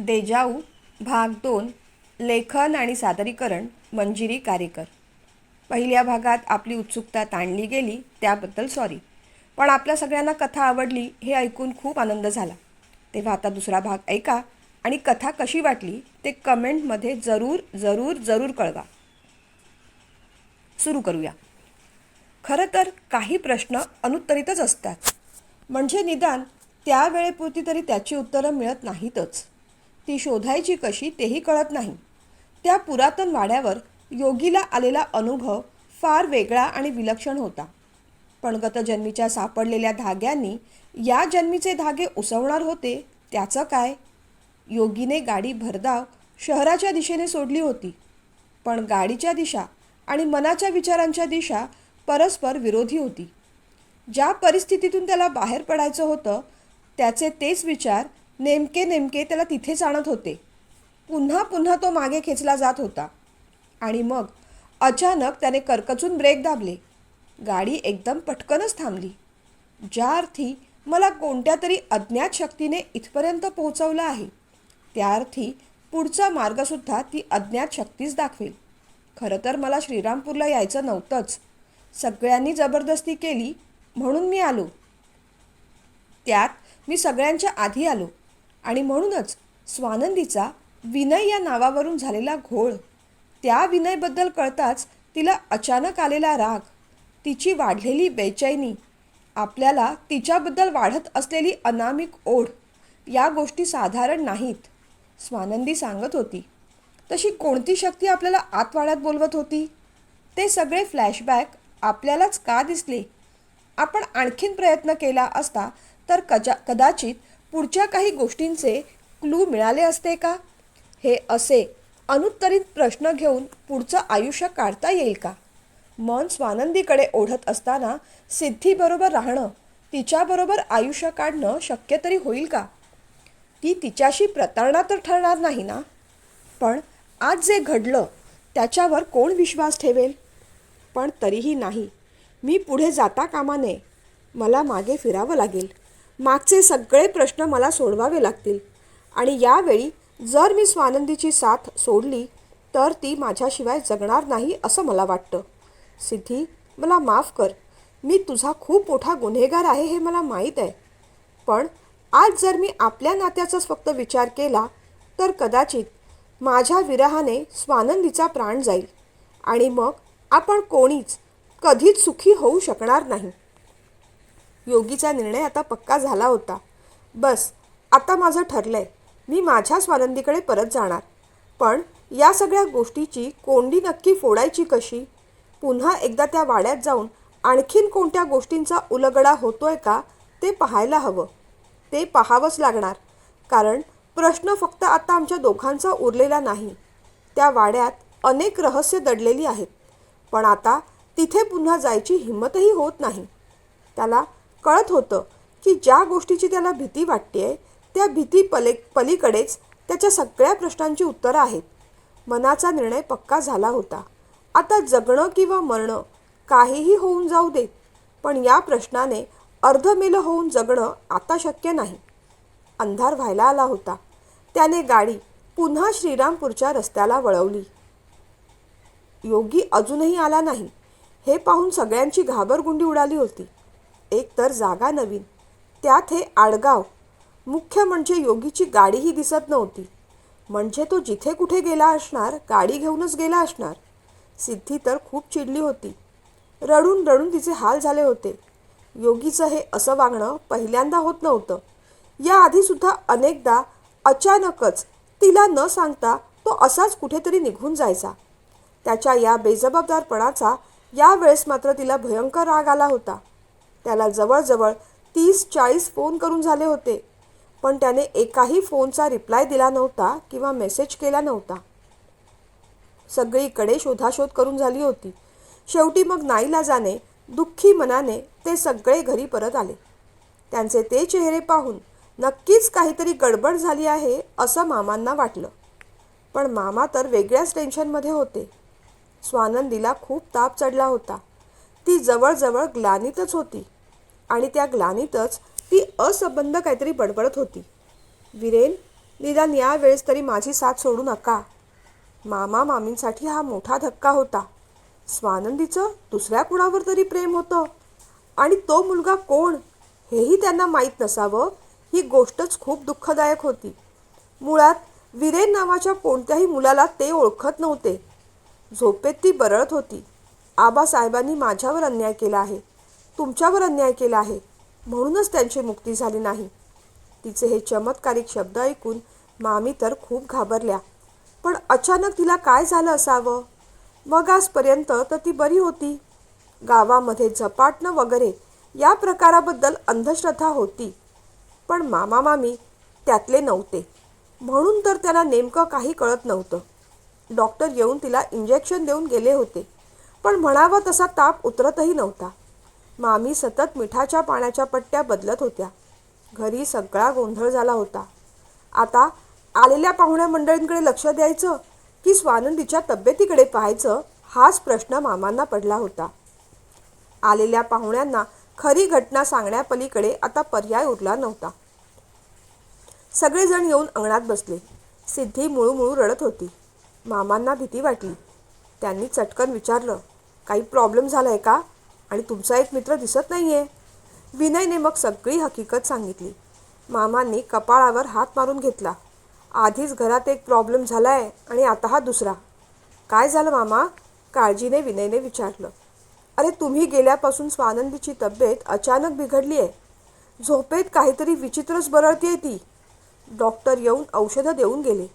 देजाऊ भाग दोन लेखन आणि सादरीकरण मंजिरी कारेकर. पहिल्या भागात आपली उत्सुकता ताणली गेली त्याबद्दल सॉरी पण आपल्या सगळ्यांना कथा आवडली हे ऐकून खूप आनंद झाला. तेव्हा आता दुसरा भाग ऐका आणि कथा कशी वाटली ते कमेंटमध्ये जरूर जरूर जरूर कळवा. सुरू करूया. खरं तर काही प्रश्न अनुत्तरितच असतात. म्हणजे निदान त्यावेळेपुरती तरी त्याची उत्तरं मिळत नाहीतच. ती शोधायची कशी तेही कळत नाही. त्या पुरातन वाड्यावर योगीला आलेला अनुभव फार वेगळा आणि विलक्षण होता. पण गतजन्मीच्या सापडलेल्या धाग्यांनी या जन्मीचे धागे उसवणार होते त्याचं काय? योगीने गाडी भरधाव शहराच्या दिशेने सोडली होती. पण गाडीच्या दिशा आणि मनाच्या विचारांच्या दिशा परस्पर विरोधी होती. ज्या परिस्थितीतून त्याला बाहेर पडायचं होतं त्याचे तेच विचार नेमके नेमके त्याला तिथेच आणत होते. पुन्हा पुन्हा तो मागे खेचला जात होता. आणि मग अचानक त्याने करकचून ब्रेक दाबले. गाडी एकदम पटकनच थांबली. ज्या अर्थी मला कोणत्या तरी अज्ञात शक्तीने इथपर्यंत पोहोचवलं आहे त्या अर्थी पुढचा मार्गसुद्धा ती अज्ञात शक्तीच दाखवेल. खरं तर मला श्रीरामपूरला यायचं नव्हतंच. सगळ्यांनी जबरदस्ती केली म्हणून मी आलो. त्यात मी सगळ्यांच्या आधी आलो. आणि म्हणूनच स्वानंदीचा विनय या नावावरून झालेला घोळ त्या विनयबद्दल कळताच तिला अचानक आलेला राग तिची वाढलेली बेचैनी आपल्याला तिच्याबद्दल वाढत असलेली अनामिक ओढ या गोष्टी साधारण नाहीत स्वानंदी सांगत होती. तशी कोणती शक्ती आपल्याला आतवाड्यात बोलवत होती? ते सगळे फ्लॅशबॅक आपल्यालाच का दिसले? आपण आणखीन प्रयत्न केला असता तर कजा कदाचित पुढच्या काही गोष्टींचे क्लू मिळाले असते का? हे असे अनुत्तरित प्रश्न घेऊन पुढचं आयुष्य काढता येईल का? मन स्वानंदीकडे ओढत असताना सिद्धीबरोबर राहणं तिच्याबरोबर आयुष्य काढणं शक्य तरी होईल का? ती तिच्याशी प्रतारणा तर ठरणार नाही ना? पण आज जे घडलं त्याच्यावर कोण विश्वास ठेवेल? पण तरीही नाही. मी पुढे जाता कामा नये. मला मागे फिरावं लागेल. मागचे सगळे प्रश्न मला सोडवावे लागतील. आणि यावेळी जर मी स्वानंदीची साथ सोडली तर ती माझ्याशिवाय जगणार नाही असं मला वाटतं. सिद्धी मला माफ कर. मी तुझा खूप मोठा गुन्हेगार आहे हे मला माहीत आहे. पण आज जर मी आपल्या नात्याचाच फक्त विचार केला तर कदाचित माझ्या विरहाने स्वानंदीचा प्राण जाईल. आणि मग आपण कोणीच कधीच सुखी होऊ शकणार नाही. योगीचा निर्णय आता पक्का झाला होता. बस आता माझं ठरलंय. मी माझ्या स्वानंदीकडे परत जाणार. पण या सगळ्या गोष्टीची कोंडी नक्की फोडायची कशी? पुन्हा एकदा त्या वाड्यात जाऊन आणखीन कोणत्या गोष्टींचा उलगडा होतोय का ते पाहायला हवं. ते पाहावंच लागणार. कारण प्रश्न फक्त आता आमच्या दोघांचा उरलेला नाही. त्या वाड्यात अनेक रहस्य दडलेली आहेत. पण आता तिथे पुन्हा जायची हिंमतही होत नाही. त्याला कळत होतं की ज्या गोष्टीची त्याला भीती वाटते त्या भीती पले पलीकडेच त्याच्या सगळ्या प्रश्नांची उत्तरं आहेत. मनाचा निर्णय पक्का झाला होता. आता जगणं किंवा मरणं काहीही होऊन जाऊ देत पण या प्रश्नाने अर्धमेलं होऊन जगणं आता शक्य नाही. अंधार व्हायला आला होता. त्याने गाडी पुन्हा श्रीरामपूरच्या रस्त्याला वळवली. योगी अजूनही आला नाही. हे पाहून सगळ्यांची घाबरगुंडी उडाली होती. एक तर जागा नवीन त्यात हे आडगाव. मुख्य म्हणजे योगीची गाडीही दिसत नव्हती. म्हणजे तो जिथे कुठे गेला असणार गाडी घेऊनच गेला असणार. सिद्धी तर खूप चिडली होती. रडून रडून तिचे हाल झाले होते. योगीचं हे असं वागणं पहिल्यांदा होत नव्हतं. याआधीसुद्धा अनेकदा अचानकच तिला न सांगता तो असाच कुठेतरी निघून जायचा. त्याच्या या बेजबाबदारपणाचा यावेळेस मात्र तिला भयंकर राग आला होता. त्याला जवळजवळ तीस चाळीस फोन करून झाले होते. पण त्याने एकाही फोनचा रिप्लाय दिला नव्हता किंवा मेसेज केला नव्हता. सगळीकडे शोधाशोध करून झाली होती. शेवटी मग नाईलाजाने दुःखी मनाने ते सगळे घरी परत आले. त्यांचे ते चेहरे पाहून नक्कीच काहीतरी गडबड झाली आहे असं मामांना वाटलं. पण मामा तर वेगळ्याच टेन्शनमध्ये होते. स्वानंदीला खूप ताप चढला होता. ती जवळजवळ ग्लानीतच होती. आणि त्या ग्लानीतच ती असंबंध काहीतरी बडबडत होती. विरेन निदान यावेळेस तरी माझी साथ सोडू नका. मामा मामींसाठी हा मोठा धक्का होता. स्वानंदीचं दुसऱ्या कुणावर तरी प्रेम होतं. आणि तो मुलगा कोण हेही त्यांना माहीत नसावं ही गोष्टच खूप दुःखदायक होती. मुळात विरेन नावाच्या कोणत्याही मुलाला ते ओळखत नव्हते. झोपेत ती बरळत होती. आबासाहेबांनी माझ्यावर अन्याय केला आहे. तुमच्यावर अन्याय केला आहे. म्हणूनच त्यांची मुक्ती झाली नाही. तिचे हे चमत्कारिक शब्द ऐकून मामी तर खूप घाबरल्या. पण अचानक तिला काय झालं असावं? मग आजपर्यंत तर ती बरी होती. गावामध्ये झपाटणं वगैरे या प्रकाराबद्दल अंधश्रद्धा होती. पण मामा मामी त्यातले नव्हते. म्हणून तर त्यांना नेमकं काही कळत नव्हतं. डॉक्टर येऊन तिला इंजेक्शन देऊन गेले होते. पण म्हणावा तसा ताप उतरतही नव्हता. मामी सतत मिठाच्या पाण्याच्या पट्ट्या बदलत होत्या. घरी सगळा गोंधळ झाला होता. आता आलेल्या पाहुण्या मंडळींकडे लक्ष द्यायचं की स्वानंदीच्या तब्येतीकडे पाहायचं हाच प्रश्न मामांना पडला होता. आलेल्या पाहुण्यांना खरी घटना सांगण्यापलीकडे आता पर्याय उरला नव्हता. सगळेजण येऊन अंगणात बसले. सिद्धी मुळूमुळू रडत होती. मामांना भीती वाटली. त्यांनी चटकन विचारलं काही प्रॉब्लेम झाला आहे का? आणि तुमचा एक मित्र दिसत नाही आहे विनयने मग सगळी हकीकत सांगितली. मामांनी कपाळावर हात मारून घेतला. आधीच घरात एक प्रॉब्लेम झाला आहे आणि आता हा दुसरा. काय झालं मामा? काळजीने विनयने विचारलं. अरे तुम्ही गेल्यापासून स्वानंदीची तब्येत अचानक बिघडली आहे झोपेत काहीतरी विचित्रच बरळतीये ती. डॉक्टर येऊन औषधं देऊन गेले.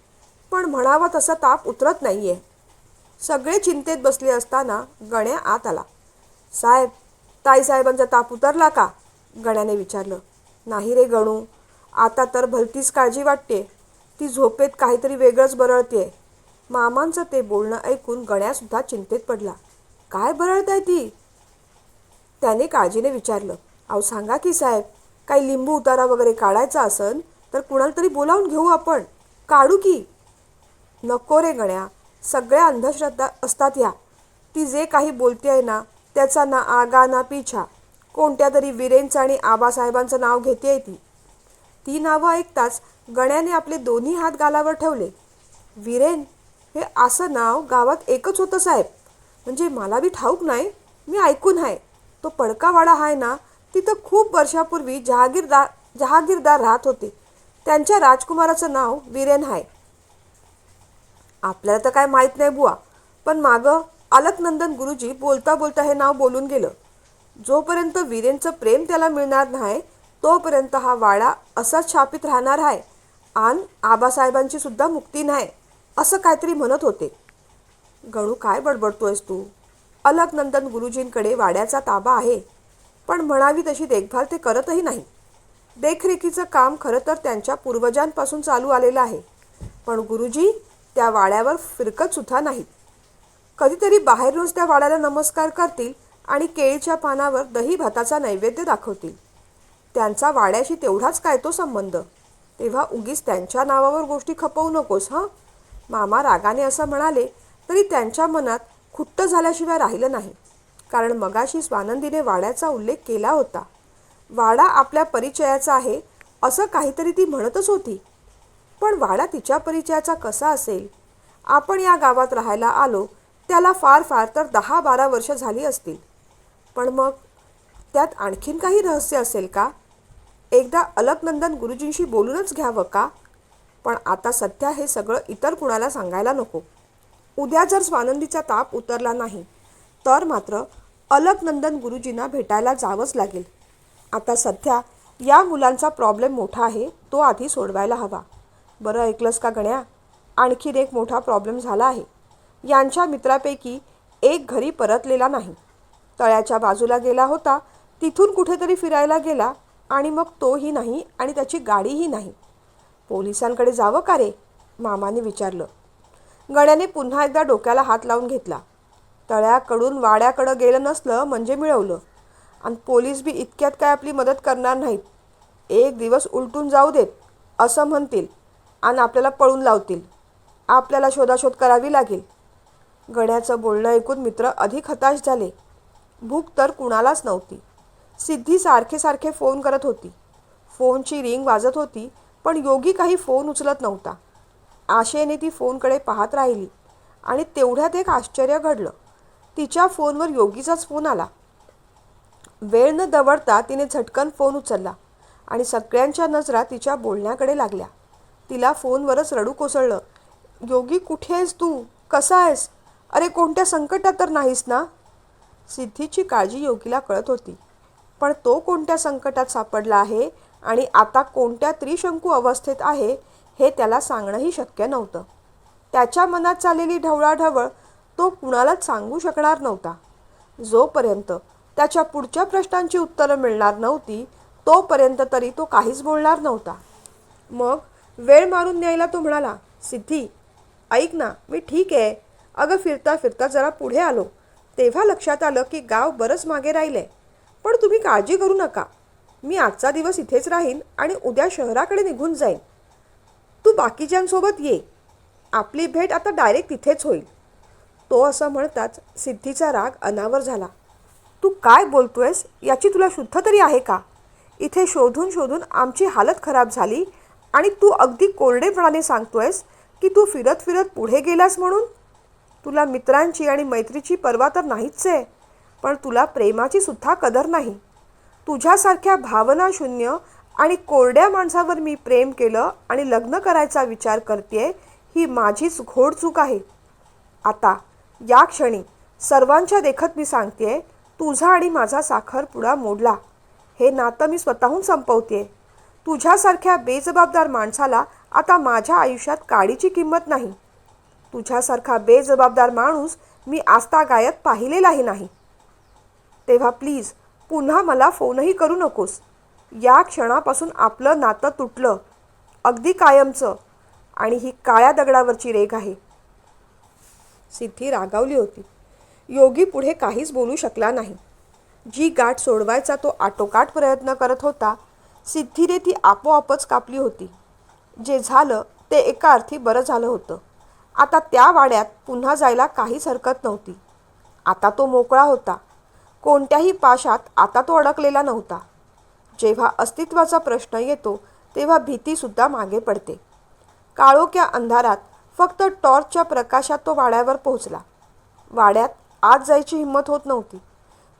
पण म्हणावा तसा ताप उतरत नाही आहे सगळे चिंतेत बसले असताना गण्या आत आला. साहेब ताईसाहेबांचा ताप उतरला का? गण्याने विचारलं. नाही रे गणू आता तर भलतीच काळजी वाटते. ती झोपेत काहीतरी वेगळंच बरळते. मामांचं ते बोलणं ऐकून गण्यासुद्धा चिंतेत पडला. काय बरळत आहे ती? त्याने काळजीने विचारलं. अहो सांगा की साहेब काही लिंबू उतारा वगैरे काढायचा असन तर कुणाला तरी बोलावून घेऊ आपण. काढू की. नको रे गण्या सगळ्या अंधश्रद्धा असतात ह्या. ती जे काही बोलते आहे ना त्याचा ना आगा ना पिछा. कोणत्या तरी वीरेंचं आणि आबासाहेबांचं नाव घेते आहे ती. ती नावं ऐकताच गण्याने आपले दोन्ही हात गालावर ठेवले. वीरेन हे असं नाव गावात एकच होतं साहेब. म्हणजे मला बी ठाऊक नाही मी ऐकून आहे. तो पडकावाडा आहे ना तिथं खूप वर्षापूर्वी जहागीरदार जहागीरदार राहत होते. त्यांच्या राजकुमाराचं नाव वीरेन आहे आपल्याला तर काय माहीत नाही बुवा. पण मागं अलकनंदन गुरुजी बोलता बोलता हे नाव बोलून गेलं. जोपर्यंत वीरेंचं प्रेम त्याला मिळणार नाही तोपर्यंत हा वाडा असाच छापित राहणार आहे आणि आबासाहेबांची सुद्धा मुक्ती नाही असं काहीतरी म्हणत होते. गणू काय बडबडतोयस तू? अलकनंदन गुरुजींकडे वाड्याचा ताबा आहे. पण म्हणावी तशी देखभाल ते करतही नाही. देखरेखीचं काम खरं तर त्यांच्या पूर्वजांपासून चालू आलेलं आहे. पण गुरुजी त्या वाड्यावर फिरकत सुद्धा नाहीत. कधीतरी बाहेर रोज त्या वाड्याला नमस्कार करतील आणि केळीच्या पानावर दही भाताचा नैवेद्य दाखवतील. त्यांचा वाड्याशी तेवढाच काय तो संबंध? तेव्हा उगीच त्यांच्या नावावर गोष्टी खपवू नकोस हां? मामा रागाने असं म्हणाले तरी त्यांच्या मनात खुट्ट झाल्याशिवाय राहिलं नाही. कारण मगाशी स्वानंदीने वाड्याचा उल्लेख केला होता. वाडा आपल्या परिचयाचा आहे असं काहीतरी ती म्हणतच होती. पण वाडा तिच्या परिचयाचा कसा असेल? आपण या गावात राहायला आलो त्याला फार फार तर दहा बारा वर्ष झाली असतील. पण मग त्यात आणखीन काही रहस्य असेल का? एकदा अलकनंदन गुरुजींशी बोलूनच घ्यावं का? पण आता सध्या हे सगळं इतर कुणाला सांगायला नको. उद्या जर स्वानंदीचा ताप उतरला नाही तर मात्र अलकनंदन गुरुजींना भेटायला जावंच लागेल. आता सध्या या मुलांचा प्रॉब्लेम मोठा आहे तो आधी सोडवायला हवा. बरं ऐकलंस का गण्या? आणखीन एक मोठा प्रॉब्लेम झाला आहे. यांच्या मित्रापैकी एक घरी परतलेला नाही. तळ्याच्या बाजूला गेला होता तिथून कुठेतरी फिरायला गेला आणि मग तोही नाही आणि त्याची गाडीही नाही. पोलिसांकडे जावं का रे? मामाने विचारलं. गण्याने पुन्हा एकदा डोक्याला हात लावून घेतला. तळ्याकडून वाड्याकडं गेलं नसलं म्हणजे मिळवलं. आणि पोलीस बी इतक्यात काय आपली मदत करणार नाहीत. एक दिवस उलटून जाऊ देत असं म्हणतील. आणि आपल्याला पळून लावतील. आपल्याला शोधाशोध करावी लागेल. गण्याचं बोलणं ऐकून मित्र अधिक हताश झाले. भूक तर कुणालाच नव्हती. सिद्धी सारखे सारखे फोन करत होती. फोनची रिंग वाजत होती पण योगी काही फोन उचलत नव्हता. आशेने ती फोनकडे पाहत राहिली आणि तेवढ्यात एक आश्चर्य घडलं. तिच्या फोनवर योगीचाच फोन आला. वेळ न दवडता तिने झटकन फोन उचलला आणि सगळ्यांच्या नजरा तिच्या बोलण्याकडे लागल्या. तिला फोनवरच रडू कोसळलं. योगी कुठे आहेस तू? कसा आहेस? अरे कोणत्या संकटात तर नाहीस ना? सिद्धीची काळजी योगीला कळत होती. पण तो कोणत्या संकटात सापडला आहे आणि आता कोणत्या त्रिशंकू अवस्थेत आहे हे त्याला सांगणंही शक्य नव्हतं. त्याच्या मनात चाललेली ढवळाढवळ तो कुणालाच सांगू शकणार नव्हता. जोपर्यंत त्याच्या पुढच्या प्रश्नांची उत्तरं मिळणार नव्हती तोपर्यंत तरी तो काहीच बोलणार नव्हता. मग वेळ मारून न्यायला तो म्हणाला सिद्धी ऐक ना मी ठीक आहे. अगं फिरता फिरता जरा पुढे आलो. तेव्हा लक्षात आलं की गाव बरंच मागे राहिले पण तुम्ही काळजी करू नका. मी आजचा दिवस इथेच राहीन आणि उद्या शहराकडे निघून जाईन. तू बाकीच्यांसोबत ये. आपली भेट आता डायरेक्ट तिथेच होईल. तो असं म्हणताच सिद्धीचा राग अनावर झाला. तू काय बोलतोयस? याची तुला शुद्ध तरी आहे का? इथे शोधून शोधून आमची हालत खराब झाली. आणि तू अगदी कोरडेपणाने सांगतोयस की तू फिरत फिरत पुढे गेलास म्हणून? तुला मित्रांची आणि मैत्रीची पर्वा तर नाहीच आहे पण तुला प्रेमाची सुद्धा कदर नाही. तुझ्यासारख्या भावनाशून्य आणि कोरड्या माणसावर मी प्रेम केलं आणि लग्न करायचा विचार करते ही माझीच घोड चूक आहे. आता या क्षणी सर्वांच्या देखत मी सांगते तुझा आणि माझा साखरपुडा मोडला. हे नातं मी स्वतःहून संपवते तुझ्यासारख्या बेजबाबदार माणसाला आता माझ्या आयुष्यात काडीची किंमत नाही. तुझ्यासारखा बेजबाबदार माणूस मी आस्तागायत पाहिलेलाही नाही. तेव्हा प्लीज पुन्हा मला फोनही करू नकोस. या क्षणापासून आपलं नातं तुटलं अगदी कायमचं आणि ही काळ्या दगडावरची रेघ आहे. सिद्धी रागावली होती. योगी पुढे काहीच बोलू शकला नाही. जी गाठ सोडवायचा तो आटोकाट प्रयत्न करत होता सिद्धीने ती आपोआपच कापली होती. जे झालं ते एका अर्थी बरं झालं होतं. आता त्या वाड्यात पुन्हा जायला काहीच हरकत नव्हती. आता तो मोकळा होता. कोणत्याही पाशात आता तो अडकलेला नव्हता. जेव्हा अस्तित्वाचा प्रश्न येतो तेव्हा भीतीसुद्धा मागे पडते. काळोख्या अंधारात फक्त टॉर्चच्या प्रकाशात तो वाड्यावर पोहोचला. वाड्यात आत जायची हिंमत होत नव्हती.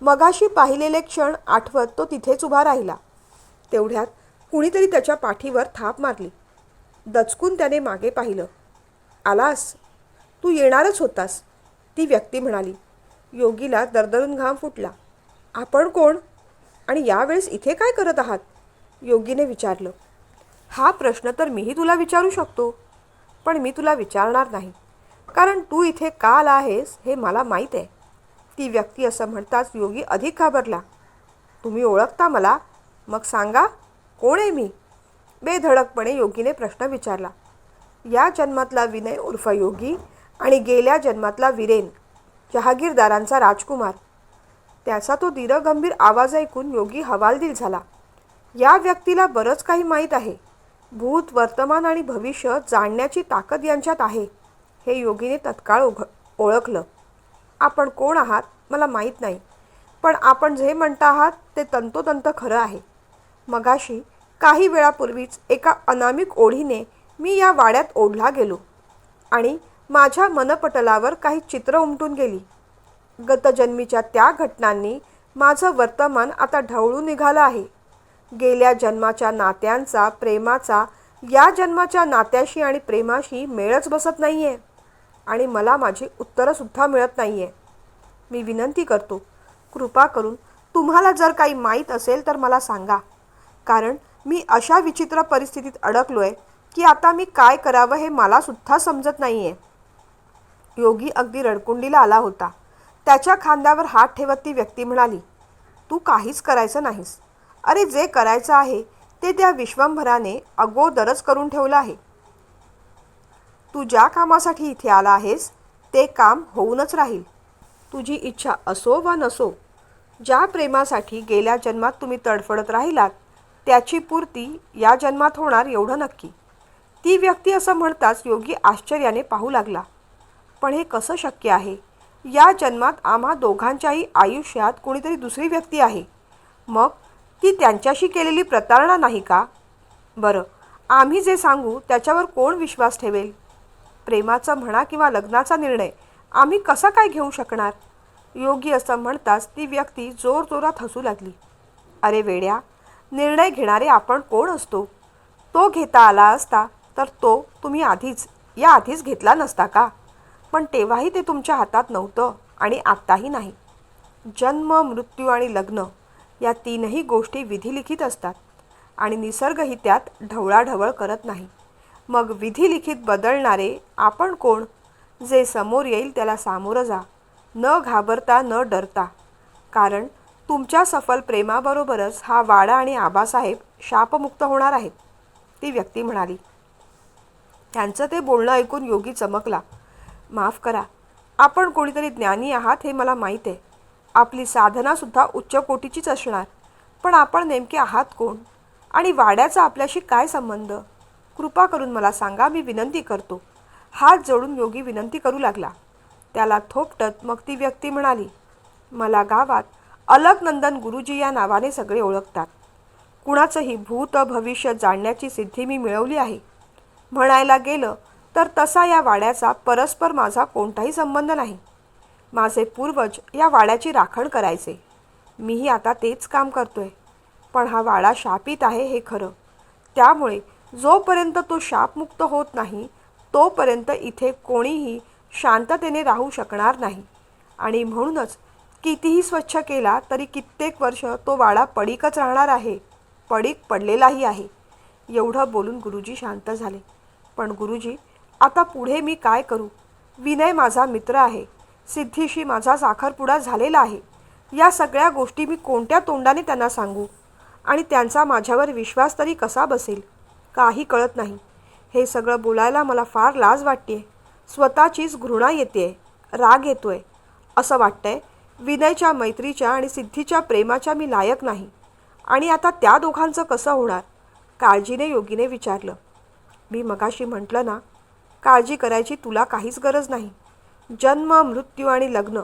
मगाशी पाहिलेले क्षण आठवत तो तिथेच उभा राहिला. तेवढ्यात कुणीतरी त्याच्या पाठीवर थाप मारली. दचकून त्याने मागे पाहिलं. आलास? तू येणारच होतास ती व्यक्ती म्हणाली. योगीला दरदरून घाम फुटला. आपण कोण? आणि यावेळेस इथे काय करत आहात? योगीने विचारलं. हा प्रश्न तर मीही तुला विचारू शकतो पण मी तुला विचारणार नाही. कारण तू इथे का आला आहेस हे मला माहीत आहे. ती व्यक्ती असं म्हणताच योगी अधिक घाबरला. तुम्ही ओळखता मला? मग सांगा कोण आहे मी? बेधडकपणे योगीने प्रश्न विचारला. या जन्मातला विनय उर्फ योगी आणि गेल्या जन्मातला विरेन जहागीरदारांचा राजकुमार. त्याचा तो दीरगंभीर आवाज ऐकून योगी हवालदिल झाला. या व्यक्तीला बरंच काही माहीत आहे. भूत वर्तमान आणि भविष्य जाणण्याची ताकद यांच्यात आहे हे योगीने तत्काळ ओघ ओळखलं. आपण कोण आहात? मला माहीत नाही. पण आपण जे म्हणता आहात ते तंतोतंत खरं आहे. मगाशी काही वेळापूर्वीच एका अनामिक ओढीने मी या वाड्यात ओढला गेलो आणि माझ्या मनपटलावर काही चित्र उमटून गेली. गतजन्मीच्या त्या घटनांनी माझं वर्तमान आता ढवळून निघालं आहे. गेल्या जन्माच्या नात्यांचा प्रेमाचा या जन्माच्या नात्याशी आणि प्रेमाशी मेळच बसत नाही आहे आणि मला माझी उत्तरंसुद्धा मिळत नाही आहे मी विनंती करतो कृपा करून तुम्हाला जर काही माहीत असेल तर मला सांगा. कारण मी अशा विचित्र परिस्थितीत अडकलो आहे की आता मी काय करावं हे मलासुद्धा समजत नाही आहे योगी अगदी रडकुंडीला आला होता. त्याच्या खांद्यावर हात ठेवत ती व्यक्ती म्हणाली तू काहीच करायचं नाहीस. अरे जे करायचं आहे ते त्या विश्वंभराने अगोदरच करून ठेवलं आहे. तू ज्या कामासाठी इथे आला आहेस ते काम होऊनच राहील. तुझी इच्छा असो वा नसो ज्या प्रेमासाठी गेल्या जन्मात तुम्ही तडफडत राहिलात त्याची पूर्ती या जन्मात होणार एवढं नक्की. ती व्यक्ती असं म्हणताच योगी आश्चर्याने पाहू लागला. पण हे कसं शक्य आहे? या जन्मात आम्हा दोघांच्याही आयुष्यात कोणीतरी दुसरी व्यक्ती आहे. मग ती त्यांच्याशी केलेली प्रतारणा नाही का? बरं आम्ही जे सांगू त्याच्यावर कोण विश्वास ठेवेल? प्रेमाचं म्हणा किंवा लग्नाचा निर्णय आम्ही कसा काय घेऊ शकणार? योगी असं म्हणताच ती व्यक्ती जोरजोरात हसू लागली. अरे वेड्या निर्णय घेणारे आपण कोण असतो? तो घेता आला असता तर तो तुम्ही आधीच या आधीच घेतला नसता का? पण तेव्हाही ते तुमच्या हातात नव्हतं आणि आत्ताही नाही. जन्म मृत्यू आणि लग्न या तीनही गोष्टी विधिलिखित असतात आणि निसर्गही त्यात ढवळाढवळ करत नाही. मग विधिलिखित बदलणारे आपण कोण? जे समोर येईल त्याला सामोरं जा. न घाबरता न डरता. कारण तुमच्या सफल प्रेमाबरोबरच हा वाडा आणि आबासाहेब शापमुक्त होणार आहेत ती व्यक्ती म्हणाली. त्यांचं ते बोलणं ऐकून योगी चमकला. माफ करा आपण कोणीतरी ज्ञानी आहात हे मला माहीत आहे. आपली साधनासुद्धा उच्च कोटीचीच असणार. पण आपण नेमके आहात कोण? आणि वाड्याचा आपल्याशी काय संबंध? कृपा करून मला सांगा मी विनंती करतो. हात जोडून योगी विनंती करू लागला. त्याला थोपटत मग ती व्यक्ती म्हणाली मला गावात अलकनंदन गुरुजी या नावाने सगळे ओळखतात. कुणाचंही भूत भविष्य जाणण्याची सिद्धी मी मिळवली आहे. म्हणायला गेलं तर तसा या वाड्याचा परस्पर माझा कोणताही संबंध नाही. माझे पूर्वज या वाड्याची राखण करायचे. मीही आता तेच काम करतोय. पण हा वाडा शापित आहे हे खरं. त्यामुळे जोपर्यंत तो शापमुक्त होत नाही तोपर्यंत इथे कोणीही शांततेने राहू शकणार नाही. आणि म्हणूनच कितीही स्वच्छ केला तरी कित्येक वर्ष तो वाडा पडीकच राहणार आहे. पडीक पडलेलाही आहे. एवढं बोलून गुरुजी शांत झाले. पण गुरुजी आता पुढे मी काय करू? विनय माझा मित्र आहे. सिद्धीशी माझा साखरपुडा झालेला आहे. या सगळ्या गोष्टी मी कोणत्या तोंडाने त्यांना सांगू? आणि त्यांचा माझ्यावर विश्वास तरी कसा बसेल? काही कळत नाही. हे सगळं बोलायला मला फार लाज वाटते स्वतःचीच घृणा येते राग येतोय. असं वाटतंय विनयच्या मैत्रीच्या आणि सिद्धीच्या प्रेमाच्या मी लायक नाही. आणि आता त्या दोघांचं कसं होणार? काळजीने योगीने विचारलं. मी मगाशी म्हटलं ना काळजी करायची तुला काहीच गरज नाही. जन्म मृत्यू आणि लग्न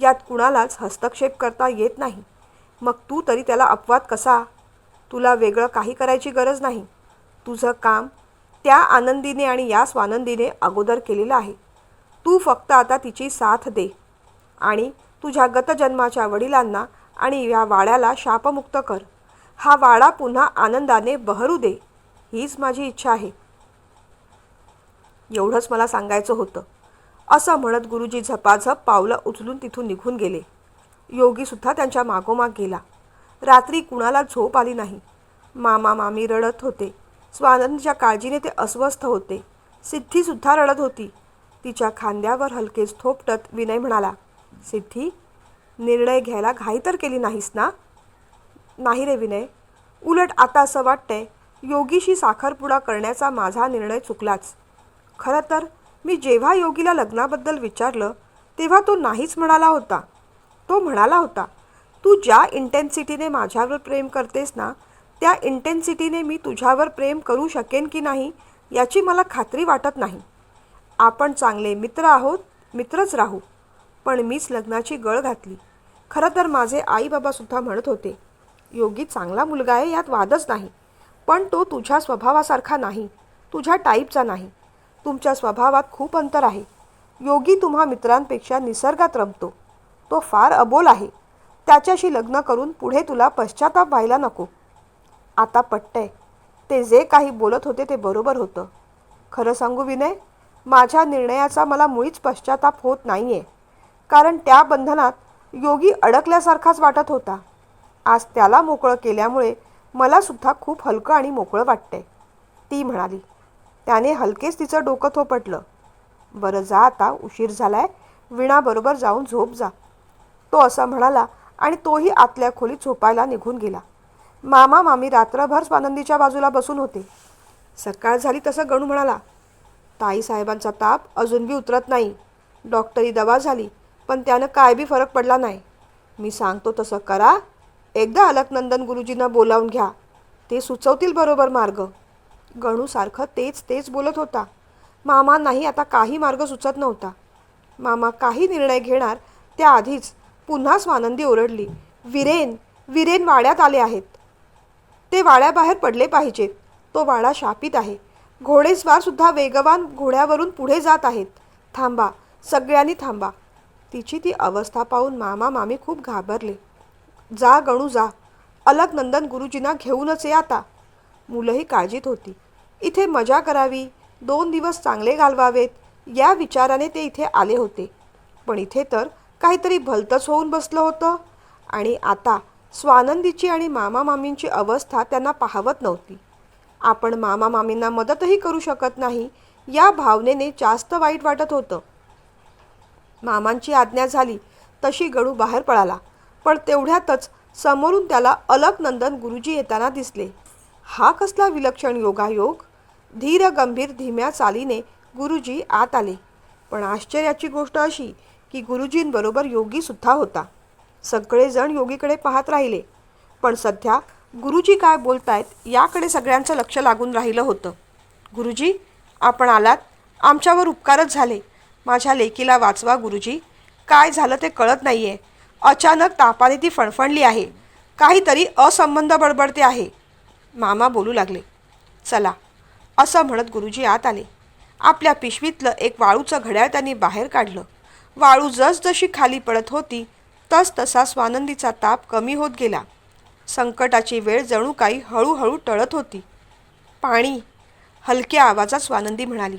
यात कुणालाच हस्तक्षेप करता येत नाही. मग तू तरी त्याला अपवाद कसा? तुला वेगळं काही करायची गरज नाही. तुझं काम त्या आनंदीने आणि या स्वानंदीने अगोदर केलेलं आहे. तू फक्त आता तिची साथ दे. आणि तुझ्या गतजन्माच्या वडिलांना आणि या वाड्याला शापमुक्त कर. हा वाडा पुन्हा आनंदाने बहरू दे हीच माझी इच्छा आहे. एवढंच मला सांगायचं होतं. असं म्हणत गुरुजी झपाझप पावलं उचलून तिथून निघून गेले. योगीसुद्धा त्यांच्या मागोमाग गेला. रात्री कुणाला झोप आली नाही. मामा मामी रडत होते. स्वानंदच्या काळजीने ते अस्वस्थ होते. सिद्धीसुद्धा रडत होती. तिच्या खांद्यावर हलकेच थोपटत विनय म्हणाला सिद्धी निर्णय घ्यायला घाई तर केली नाहीस ना? नाही रे विनय. उलट आता असं वाटतंय योगीशी साखरपुडा करण्याचा माझा निर्णय चुकलाच. खरं तर मी जेव्हा योगीला लग्नाबद्दल विचारलं तेव्हा तो नाहीच म्हणाला होता. तो म्हणाला होता तू ज्या इंटेन्सिटीने माझ्यावर प्रेम करतेस ना त्या इंटेन्सिटीने मी तुझ्यावर प्रेम करू शकेन की नाही याची मला खात्री वाटत नाही. आपण चांगले मित्र आहोत मित्रच राहू. पण मीच लग्नाची गळ घातली. खरं तर माझे आई बाबासुद्धा म्हणत होते योगी चांगला मुलगा आहे यात वादच नाही. पण तो तुझ्या स्वभावासारखा नाही तुझ्या टाईपचा नाही. तुमच्या स्वभावात खूप अंतर आहे. योगी तुम्हा मित्रांपेक्षा निसर्गात रमतो. तो फार अबोल आहे. त्याच्याशी लग्न करून पुढे तुला पश्चाताप व्हायला नको. आता पट्टय ते जे काही बोलत होते ते बरोबर होतं. खरं सांगू विनय माझ्या निर्णयाचा मला मुळीच पश्चाताप होत नाही आहे कारण त्या बंधनात योगी अडकल्यासारखाच वाटत होता. आज त्याला मोकळं केल्यामुळे मला सुद्धा खूप हलकं आणि मोकळं वाटतंय. ती म्हणाली त्याने हलकेच तिचं डोकं थोपटलं. बरं जा आता उशीर झालाय विणाबरोबर जाऊन झोप जा. तो असं म्हणाला आणि तोही आतल्या खोलीत झोपायला निघून गेला. मामा मामी रात्रभर स्वानंदीच्या बाजूला बसून होते. सकाळ झाली तसं गणू म्हणाला ताईसाहेबांचा ताप अजून बी उतरत नाही. डॉक्टरी दवा झाली पण त्यानं काय बी फरक पडला नाही. मी सांगतो तसं करा. एकदा अलकनंदन गुरुजींना बोलावून घ्या. ते सुचवतील बरोबर मार्ग. गणू सारखं तेच तेच बोलत होता. मामा नाही आता काही मार्ग सुचत नव्हता. मामा काही निर्णय घेणार त्याआधीच पुन्हा स्वानंदी ओरडली. विरेन विरेन वाड्यात आले आहेत. ते वाड्याबाहेर पडले पाहिजेत. तो वाडा शापित आहे. घोडेस्वारसुद्धा वेगवान घोड्यावरून पुढे जात आहेत. थांबा. सगळ्यांनी थांबा. तिची ती अवस्था पाहून मामा मामी खूप घाबरले. जा गणू जा. अलग नंदन गुरुजींना घेऊनच ये आता. मुलंही काळजीत होती. इथे मजा करावी दोन दिवस चांगले घालवावेत या विचाराने ते इथे आले होते. पण इथे तर काहीतरी भलतंच होऊन बसलं होतं. आणि आता स्वानंदीची आणि मामा मामींची अवस्था त्यांना पाहवत नव्हती. आपण मामा मामींना मदतही करू शकत नाही या भावनेने जास्त वाईट वाटत होतं. मामांची आज्ञा झाली तशी गडू बाहेर पळाला. पण तेवढ्यातच समोरून त्याला अलकनंदन गुरुजी येताना दिसले. हा कसला विलक्षण योगायोग? धीर गंभीर धीम्या चालीने गुरुजी आत आले. पण आश्चर्याची गोष्ट अशी की गुरुजींबरोबर योगीसुद्धा होता. सगळेजण योगीकडे पाहत राहिले. पण सध्या गुरुजी काय बोलतायत याकडे सगळ्यांचं लक्ष लागून राहिलं होतं. गुरुजी आपण आलात. आमच्यावर उपकारच झाले. माझ्या लेकीला वाचवा गुरुजी. काय झालं ते कळत नाही आहे अचानक तापाने ती फणफणली आहे. काहीतरी असंबंध बडबडते आहे. मामा बोलू लागले. चला असं म्हणत गुरुजी आत आले. आपल्या पिशवीतलं एक वाळूचं घड्याळ त्यांनी बाहेर काढलं. वाळू जसजशी खाली पडत होती तस तसा स्वानंदीचा ताप कमी होत गेला. संकटाची वेळ जणू काही हळूहळू टळत होती. पाणी हलक्या आवाजात स्वानंदी म्हणाली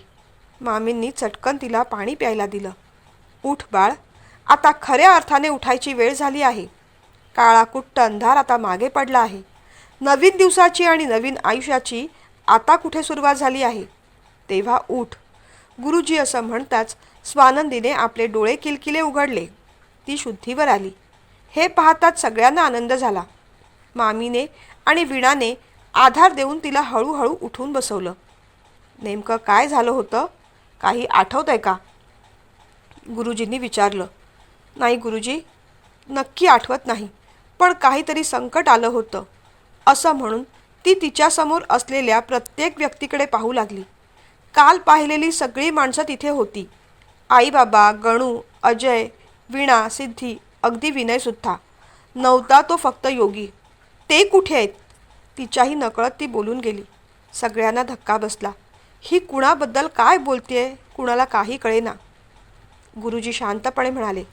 मामींनी चटकन तिला पाणी प्यायला दिलं. उठ बाळ आता खऱ्या अर्थाने उठायची वेळ झाली आहे. काळाकुट्ट अंधार आता मागे पडला आहे. नवीन दिवसाची आणि नवीन आयुष्याची आता कुठे सुरुवात झाली आहे? तेव्हा उठ. गुरुजी असं म्हणताच स्वानंदीने आपले डोळे किलकिले उघडले. ती शुद्धीवर आली. हे पाहताच सगळ्यांना आनंद झाला. मामीने आणि विणाने आधार देऊन तिला हळूहळू उठून बसवलं. नेमकं काय झालं होतं? काही आठवत आहे का? गुरुजींनी विचारलं. नाही गुरुजी नक्की आठवत नाही पण काहीतरी संकट आलं होतं. असं म्हणून ती तिच्यासमोर असलेल्या प्रत्येक व्यक्तीकडे पाहू लागली. काल पाहिलेली सगळी माणसं तिथे होती. आई बाबा गणू अजय वीणा सिद्धी अगदी विनयसुद्धा नव्हता तो फक्त योगी. ते कुठे आहेत? तिच्याही नकळत ती बोलून गेली. सगळ्यांना धक्का बसला. ही कुणाबद्दल काय बोलतेय कुणाला काही कळेना. गुरुजी शांतपणे म्हणाले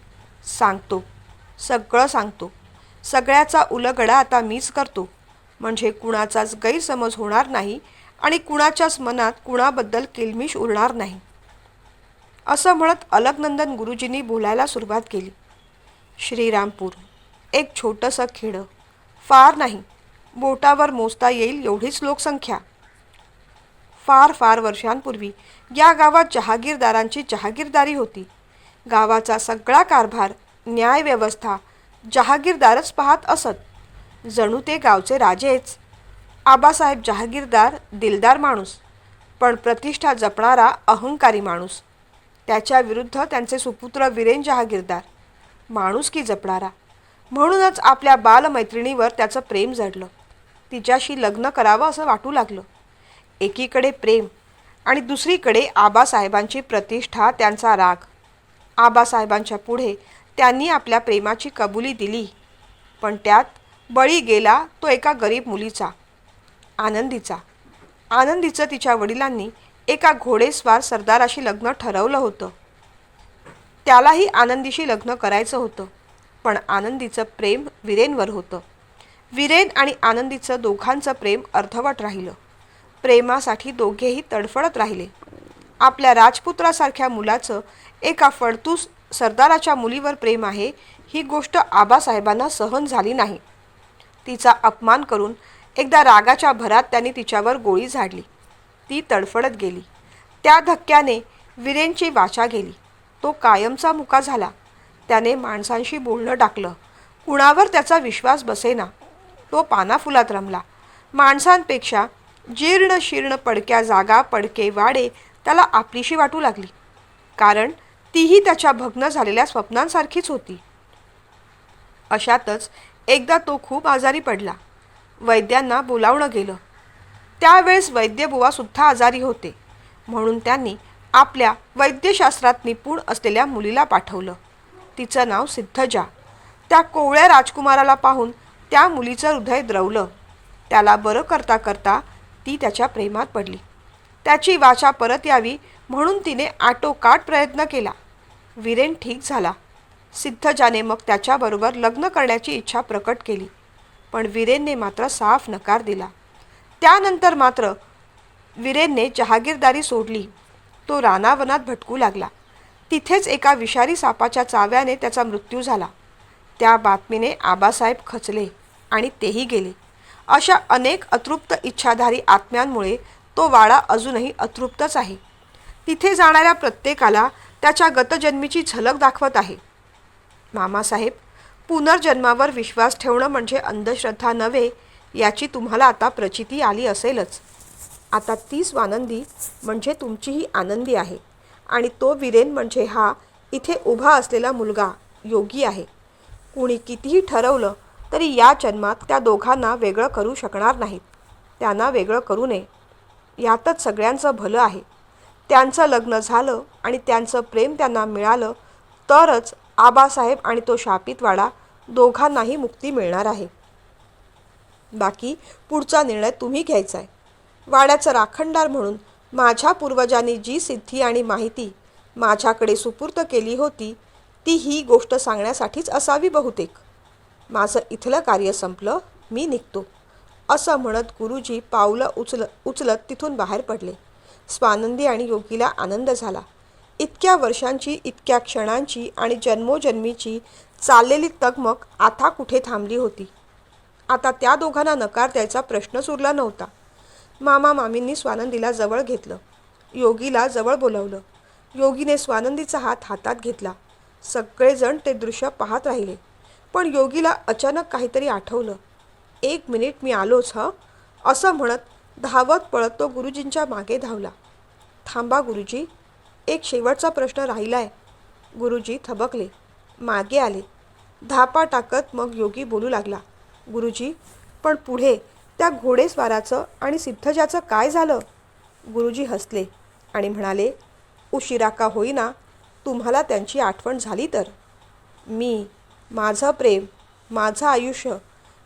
सांगतो. सगळं सांगतो. सगळ्याचा उलगडा आता मीच करतो. म्हणजे कुणाचाच गैरसमज होणार नाही आणि कुणाच्याच मनात कुणाबद्दल किलमिश उरणार नाही. असं म्हणत अलकनंदन गुरुजींनी बोलायला सुरुवात केली. श्रीरामपूर एक छोटंसं खेडं. फार नाही. बोटावर मोजता येईल एवढीच लोकसंख्या. फार फार वर्षांपूर्वी या गावात जहागीरदारांची जहागीरदारी होती. गावाचा सगळा कारभार न्यायव्यवस्था जहागीरदारच पाहत असत. जणू ते गावचे राजेच. आबासाहेब जहागीरदार दिलदार माणूस पण प्रतिष्ठा जपणारा अहंकारी माणूस. त्याच्या विरुद्ध त्यांचे सुपुत्र वीरेन जहागीरदार. माणूस की जपणारा? म्हणूनच आपल्या बालमैत्रिणीवर त्याचं प्रेम जडलं. तिच्याशी लग्न करावं असं वाटू लागलं. एकीकडे प्रेम आणि दुसरीकडे आबासाहेबांची प्रतिष्ठा त्यांचा राग. आबासाहेबांच्या पुढे त्यांनी आपल्या प्रेमाची कबुली दिली पण त्यात बळी गेला तो एका गरीब मुलीचा आनंदीचा. आनंदीचं तिच्या वडिलांनी एका घोडेस्वार सरदाराशी लग्न ठरवलं होतं. त्यालाही आनंदीशी लग्न करायचं होतं पण आनंदीचं प्रेम विरेनवर होतं. विरेन आणि आनंदीचं दोघांचं प्रेम अर्धवट राहिलं. प्रेमासाठी दोघेही तडफडत राहिले. आपल्या राजपुत्रासारख्या मुलाचं एका फडतूस सरदाराच्या मुलीवर प्रेम आहे ही गोष्ट आबासाहेबांना सहन झाली नाही. तिचा अपमान करून एकदा रागाच्या भरात त्यांनी तिच्यावर गोळी झाडली. ती तडफडत गेली. त्या धक्क्याने वीरेंची वाचा गेली. तो कायमचा मुका झाला. त्याने माणसांशी बोलणं टाकलं. कुणावर त्याचा विश्वास बसेना. तो पानाफुलात रमला. माणसांपेक्षा जीर्ण शीर्ण पडक्या जागा पडके वाडे त्याला आपलीशी वाटू लागली. कारण तीही त्याच्या भग्न झालेल्या स्वप्नांसारखीच होती. अशातच एकदा तो खूप आजारी पडला. वैद्यांना बोलावणं गेलं. त्यावेळेस वैद्यबुवासुद्धा आजारी होते. म्हणून त्यांनी आपल्या वैद्यशास्त्रात निपुण असलेल्या मुलीला पाठवलं. तिचं नाव सिद्धजा. त्या कोवळ्या राजकुमाराला पाहून त्या मुलीचं हृदय द्रवलं. त्याला बरं करता करता ती त्याच्या प्रेमात पडली. त्याची वाचा परत यावी म्हणून तिने आटोकाट प्रयत्न केला. वीरेन ठीक झाला. सिद्धजाने मग त्याच्याबरोबर लग्न करण्याची इच्छा प्रकट केली. पण वीरेनने मात्र साफ नकार दिला. त्यानंतर मात्र वीरेनने जहागीरदारी सोडली. तो रानावनात भटकू लागला. तिथेच एका विषारी सापाच्या चाव्याने त्याचा मृत्यू झाला. त्या बातमीने आबासाहेब खचले आणि तेही गेले. अशा अनेक अतृप्त इच्छाधारी आत्म्यांमुळे तो वाडा अजूनही अतृप्तच आहे. तिथे जाणाऱ्या प्रत्येकाला त्याच्या गतजन्मीची झलक दाखवत आहे. मामासाहेब पुनर्जन्मावर विश्वास ठेवणं म्हणजे अंधश्रद्धा नव्हे याची तुम्हाला आता प्रचिती आली असेलच. आता तीच आनंदी म्हणजे तुमचीही आनंदी आहे आणि तो विरेन म्हणजे हा इथे उभा असलेला मुलगा योगी आहे. कुणी कितीही ठरवलं तरी या जन्मात त्या दोघांना वेगळं करू शकणार नाहीत. त्यांना वेगळं करू नये. यातच सगळ्यांचं भलं आहे. त्यांचं लग्न झालं आणि त्यांचं प्रेम त्यांना मिळालं तरच आबासाहेब आणि तो शापितवाडा दोघांनाही मुक्ती मिळणार आहे. बाकी पुढचा निर्णय तुम्ही घ्यायचा आहे वाड्याचं राखणदार म्हणून माझ्या पूर्वजांनी जी सिद्धी आणि माहिती माझ्याकडे सुपूर्त केली होती ती ही गोष्ट सांगण्यासाठीच असावी बहुतेक. माझं इथलं कार्य संपलं मी निघतो. असं म्हणत गुरुजी पावलं उचल उचलत तिथून बाहेर पडले. स्वानंदी आणि योगीला आनंद झाला. इतक्या वर्षांची इतक्या क्षणांची आणि जन्मोजन्मीची चाललेली तगमग आता कुठे थांबली होती? आता त्या दोघांना नकार द्यायचा प्रश्नच उरला नव्हता. मामा मामींनी स्वानंदीला जवळ घेतलं. योगीला जवळ बोलवलं. योगीने स्वानंदीचा हात हातात घेतला. सगळेजण ते दृश्य पाहत राहिले. पण योगीला अचानक काहीतरी आठवलं. एक मिनिट मी आलोच हं? असं म्हणत धावत पळत तो गुरुजींच्या मागे धावला. थांबा गुरुजी एक शेवटचा प्रश्न राहिला आहे गुरुजी थबकले. मागे आले. धापा टाकत मग योगी बोलू लागला. गुरुजी पण पुढे त्या घोडेस्वाराचं आणि सिद्धजाचं काय झालं? गुरुजी हसले आणि म्हणाले उशिरा का होईना तुम्हाला त्यांची आठवण झाली तर. मी माझं प्रेम माझं आयुष्य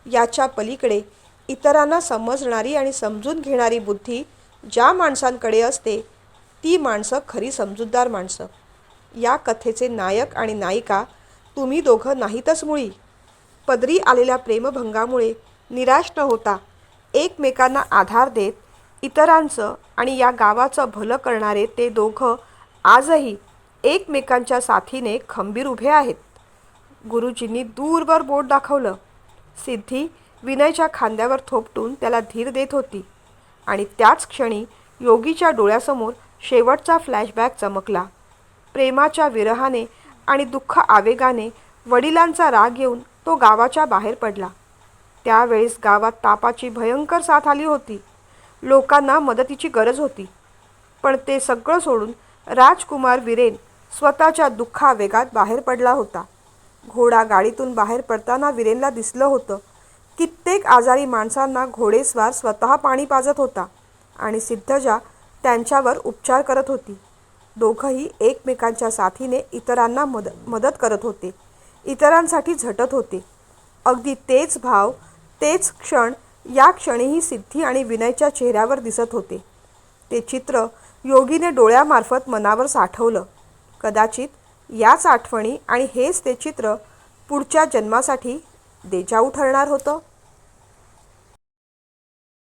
याच्या पलीकडे इतरांना समजणारी आणि समजून घेणारी बुद्धी ज्या माणसांकडे असते ती माणसं खरी समजूतदार माणसं. या कथेचे नायक आणि नायिका तुम्ही दोघं नाहीतच मुळी. पदरी आलेल्या प्रेमभंगामुळे निराश न होता एकमेकांना आधार देत इतरांचं आणि या गावाचं भलं करणारे ते दोघं आजही एकमेकांच्या साथीने खंबीर उभे आहेत. गुरुजींनी दूरवर बोट दाखवलं. सिद्धी विनयच्या खांद्यावर थोपटून त्याला धीर देत होती आणि त्याच क्षणी योगीच्या डोळ्यासमोर शेवटचा फ्लॅशबॅक चमकला. प्रेमाच्या विरहाने आणि दुःख आवेगाने वडिलांचा राग येऊन तो गावाच्या बाहेर पडला. त्यावेळेस गावात तापाची भयंकर साथ आली होती. लोकांना मदतीची गरज होती. पण ते सगळं सोडून राजकुमार विरेन स्वतःच्या दुःखावेगात बाहेर पडला होता. घोडा गाडीतून बाहेर पडताना वीरेनला दिसलं होतं. कित्येक आजारी माणसांना घोडेस्वार स्वतः पाणी पाजत होता आणि सिद्धजा त्यांच्यावर उपचार करत होती. दोघंही एकमेकांच्या साथीने इतरांना मद मदत करत होते. इतरांसाठी झटत होते. अगदी तेच भाव तेच क्षण या क्षणीही सिद्धी आणि विनयच्या चेहऱ्यावर दिसत होते. ते चित्र योगीने डोळ्यामार्फत मनावर साठवलं. कदाचित याच आठवणी आणि हेच ते चित्र पुढच्या जन्मासाठी देजाऊ ठरणार होतं.